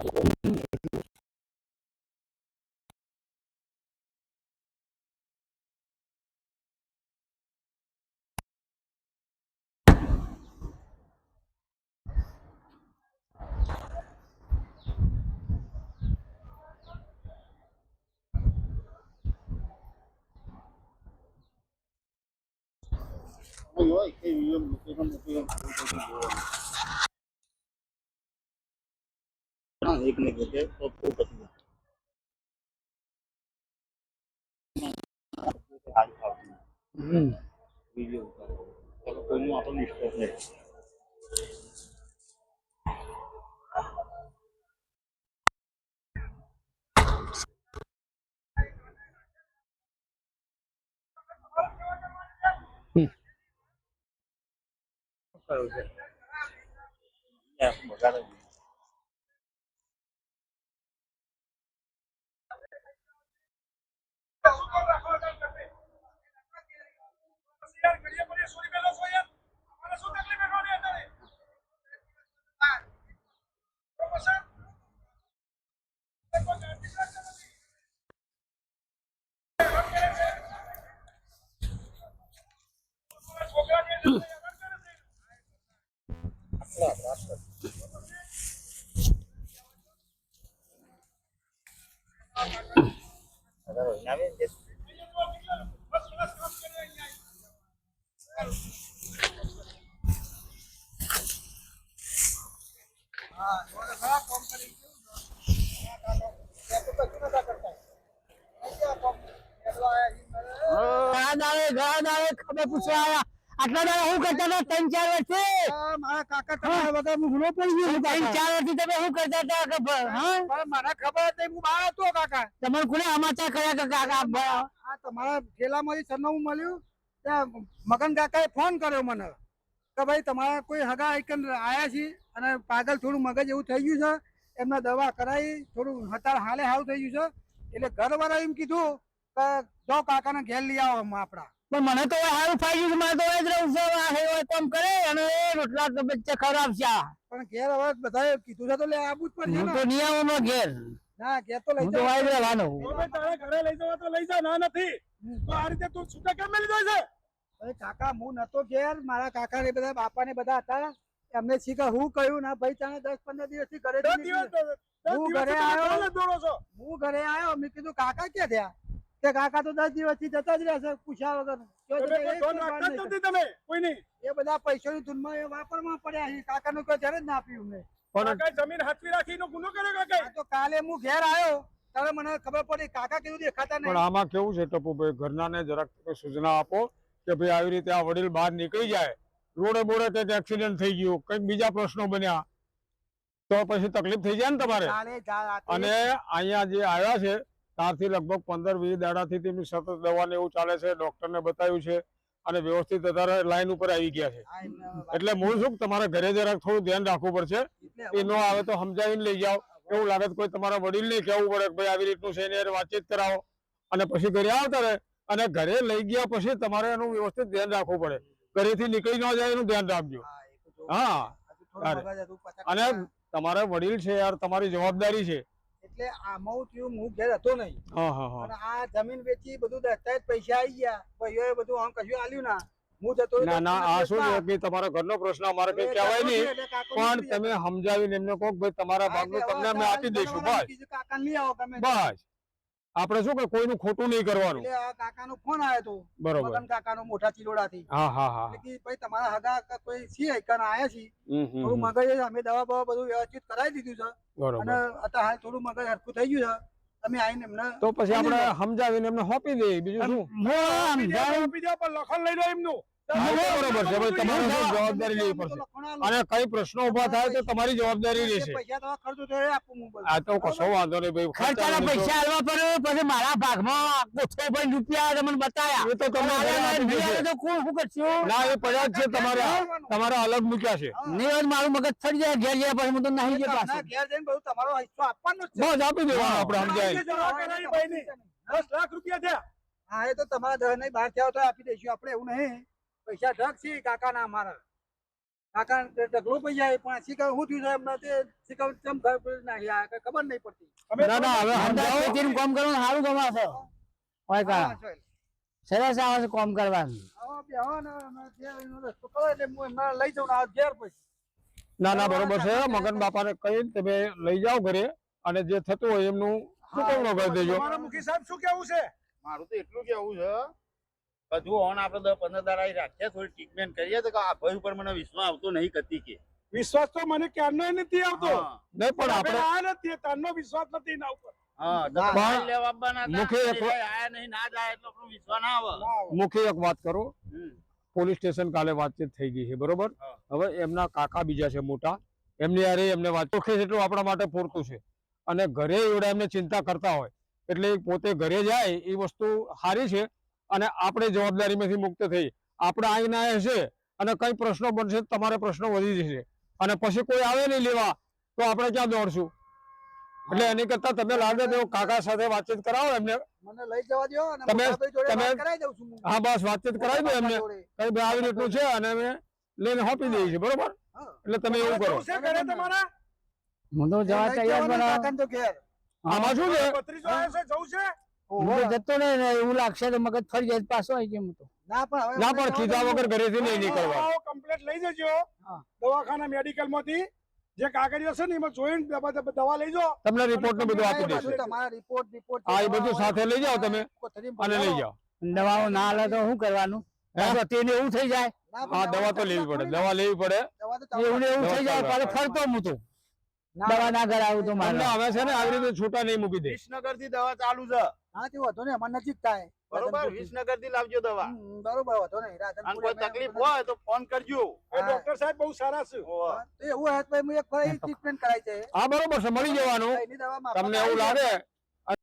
Ôi ôi, cái gì mà cái không được cái không được એક ને જગ્યાએ Yeah, I forgot it. બગાડે છે. બરાબર, આવે છે? ઘણા દાડે ઘણા દાડે ખબર પૂછવા આવ્યા આટલા દાડા હું કરતા હતા? ત્રણ ચાર વર્ષથી મારા કાકા તમારા વગર હું ભૂલો પડી ગયો. ત્રણ ચાર વર્ષથી તમે શું કરતા હતા? ખબર હા? મને ખબર હતી હું બહાર હતો કાકા. તમારે કોને સમાચાર કર્યા કાકા આ તમારા ઠેલામાંથી સરનામું મળ્યું. ત્યાં મગન કાકાએ ફોન કર્યો મને કે ભાઈ તમારા કોઈ હગા આઈકન આવ્યા છે? અને પાગલ થોડું મગજ એવું થઈ ગયું છે. એમને દવા કરાવી થોડું હતાર હાલે હાવ થઈ ગયું છે. એટલે ઘરવાળા એમ કીધું કે જો કાકાને ઘેર લઈ આવો આપડા પણ મને તો સારું ગયું મારે તો એ જ રહું છે આ કામ કરે અને એ રોટલા તો બચ્ચે ખરાબ છે પણ ઘેર હવે બધા કીધું છે તો લે આવવું જ પડશે હું તો નહીં આવું હમણાં ઘેર. ના ઘેર તો લઈ જાવ. વાઈ રહેવાનું તારે ઘરે લઈ જવા તો લઈ જા ના નથી. તો આ રીતે તું છૂટા કેમ મેલી જાય છે? અરે કાકા હું નતો ઘેર. મારા કાકા ને બધા બાપા ને બધા હતા. એમને શીખર હું કહ્યું ના ભાઈ તને દસ પંદર દિવસથી ઘરે હું ઘરે આવ્યો. કોને દોરો છો. હું ઘરે આવ્યો. મેં કીધું કાકા ક્યાં થયા? કે કાકા તો દસ દિવસથી જતા જ રહેશે પૂછ્યા વગર. તમે કોઈ નહીં નથી તમે કોઈ નહીં. એ બધા પૈસાની ધૂનમાં એ વાપરમાં પડ્યા છે કાકા નું કોઈ ધ્યાન જ ના આપ્યું મેં જમીન હાથવી રાખીનો ગુનો કર્યો કાકા તો કાલે હું ઘેર આવ્યો ત્યારે મને ખબર પડી કાકા કેવું દેખાતા પણ આમાં કેવું છે ટપુભાઈ ઘરનાને જરાક તમે સૂચના આપો કે ભાઈ આવી રીતે આ વડીલ બહાર નીકળી જાય રોડે બોડે કંઈક એક્સિડન્ટ થઈ ગયું કંઈક બીજા પ્રશ્નો બન્યા તો પછી તકલીફ થઈ જાય ને તમારે? અને અહીંયા જે આવ્યા છે ત્યારથી લગભગ પંદર વીસ દાડાથી તેમની સતત દવાને એવું ચાલે છે ડોક્ટરને બતાવ્યું છે અને વ્યવસ્થિત અત્યારે લાઈન ઉપર આવી ગયા છે. એટલે મૂળ શું? તમારે ઘરે જરાક થોડું ધ્યાન રાખવું પડશે. એ ન આવે તો સમજાવીને લઈ જાઓ. એવું લાગે કોઈ તમારા વડીલને કહેવું પડે કે ભાઈ આવી રીતનું છે એને વાતચીત કરાવો. અને પછી ઘરે આવતા રહે અને ઘરે લઈ ગયા પછી તમારે એનું વ્યવસ્થિત ધ્યાન રાખવું પડે. ઘરેથી નીકળી ન જાય એનું ધ્યાન રાખજો. હા, અને. તમારા વડીલ છે યાર તમારી જવાબદારી છે. એટલે આમાં થયું હું ઘેર હતો નહીં. અને આ જમીન વેચી બધું દસ્તાવેજ પૈસા આવી ગયા. ભાઈઓ બધું આમ કશું આલ્યું ના. હું જતો ના ના આ શું છે? તમારા ઘરનો પ્રશ્ન અમારે કઈ કહેવાય નહીં. પણ તમે સમજાવીને એમને કહો ભાઈ તમારા. ભાગનું તમને અમે આપી દઈશું બસ. લઈ આવો બસ. આપણે શું કે કોઈનું ખોટું નહીં કરવાનું. એટલે આ કાકાનો ફોન આવ્યો તો બરોબર. મગન કાકાનો મોટા ચિલોડાથી. હા હા હા. એટલે કે ભાઈ તમારા હગા કોઈ સી આઈકન આયા છે થોડું મગજ અમે દવા બવા બધું વ્યવસ્થિત કરાવી દીધું છે. બરોબર. અને અત્યારે હાલ થોડું મગજ હરખું થઈ ગયું છે. તમે આઈને એમને તો પછી આપણે સમજાવીને એમને હોપી દે બીજું શું? જાઉં. આપી દો પણ લખન લઈ લો એમનું. બરોબર છે ભાઈ તમારે જવાબદારી લેવી પડશે. અને કઈ પ્રશ્નો ઊભા થાય તો તમારી જવાબદારી રહેશે. પૈસા તો ખર્ચો થયો એ આપું હું બધું. આ તો કશો વાંધો નહીં ભાઈ ખર્ચાના પૈસા આલવા પડે પછી મારા ભાગમાં પણ રૂપિયા તમને બતાયા. એ તો તમને કોણ શું કરશું? ના એ પડ્યા છે તમારે તમારા અલગ મૂક્યા છે. નહીં મારું મગજ થઈ જાય ઘેર ગયા પછી હું તો નહીં જતો ઘેર જઈને બધું તમારો હિસ્સો આપવાનો જ છે. બસ આપી દેવાનું આપણે સમજાય. જવા કરાવી ભાઈની. દસ લાખ રૂપિયા છે હા એ તો તમારા ઘર નહીં બહાર થયા તો આપી દઈશું આપણે એવું નહીં. પૈસા ઢગ છે કાકા ના અમારા કાકા ઢગલો પડી જાય પણ શીખવ શું થયું છે એમને તે શીખવ કેમ ખબર નહીં આ ખબર નહીં પડતી. ના ના હવે સમજાવો. કામ કરવાનું સારું કમાશે. હોય કા સરસ આવે છે કામ કરવાનું. ને કરો હું લઈ જાઉં ને ઘેર પછી. ના ના બરોબર છે. મગન બાપાને કહી તમે લઈ જાઓ ઘરે અને જે થતું હોય એમનું ચૂકવણો કરી દેજો. મુખી સાહેબ શું કેવું છે? મારું તો એટલું કેવું છે કે ઓન આપણે દસ પંદર દાડા રાખીએ થોડી ટ્રીટમેન્ટ કરીએ તો આ ભાઈ ઉપર મને વિશ્વાસ આવતો નહીં કતી કે. વિશ્વાસ તો મને ક્યારનો નથી આવતો. નહીં પણ આપણે આ નથી તારનો વિશ્વાસ નથી ઉપર. ના જાય એટલો આપણો વિશ્વાસ ના આવે. ના આવે. મુખ્ય એક વાત કરો. પોલીસ સ્ટેશન કાલે વાતચીત થઈ ગઈ છે બરોબર? હવે એમના કાકા બીજા છે મોટા. એમની યારે એમને વાત ચોખ્ખી એટલું આપણા માટે પૂરતું છે. અને ઘરે એવડા એમને ચિંતા કરતા હોય. એટલે પોતે ઘરે જાય એ વસ્તુ સારી છે અને આપણે જવાબદારીમાંથી મુક્ત થઈ. આપણે આવીને આવ્યા છે અને કઈ પ્રશ્નો બનશે તમારે પ્રશ્નો વધી જશે. અને પછી કોઈ આવે નહીં લેવા તો આપણે ક્યાં દોડશું? એટલે એની કરતા તમે લાગે તો કાકા સાથે વાતચીત કરાવો એમને. મને લઈ જવા દો તમે- તમે- વાત કરાવી દઉં છું હું. બસ વાતચીત કરાવી દો એમને. કઈ આવી રીતનું છે અને અમે લઈને હોપી દઈએ છીએ બરોબર? એટલે તમે એવું કરો. હું તો જવા તૈયાર આમાં શું છે? જવું જતો ને એવું લાગશે તો મગજ ફરી જાય પાછો આવી જાય તો. ના પણ હવે ના મને પણ જવા વગર ઘરેથી નહીં નીકળવા. કમ્પ્લેટ લઈ જજો. દવાખાના મેડિકલમાંથી જે કાગળિયો છે ને એમાં જોઈને દવા લઈ જાઓ તમને રિપોર્ટ ને બધું આપી દેશે. તમારા રિપોર્ટ રિપોર્ટ હા, એ બધું સાથે લઈ જાઓ તમે. અને લઈ જાઓ. દવાઓ ના હાલે તો શું કરવાનું? તેને એવું થઈ જાય. હા દવા તો લેવી પડે દવા લેવી પડે. એવું એવું થઈ જાય ફરતો હું તો. દવા ના. કરાવું તો મારે. હવે છે ને આવી રીતે છૂટા નહીં મૂકી દે. વિસનગરથી દવા ચાલુ છે. હા તે વાંધો ને અમારે નજીક થાય. બરોબર વિસનગરથી લાવજો દવા. બરોબર વાંધો નહીં રાધનપુર કોઈ તકલીફ હોય તો ફોન કરજો. એ ડોક્ટર સાહેબ બહુ સારા છે. તો એવું હોય તો ભાઈ હું એક ટ્રીટમેન્ટ કરાય છે. હા બરોબર છે મળી જવાનું. એની દવા તમને એવું લાગે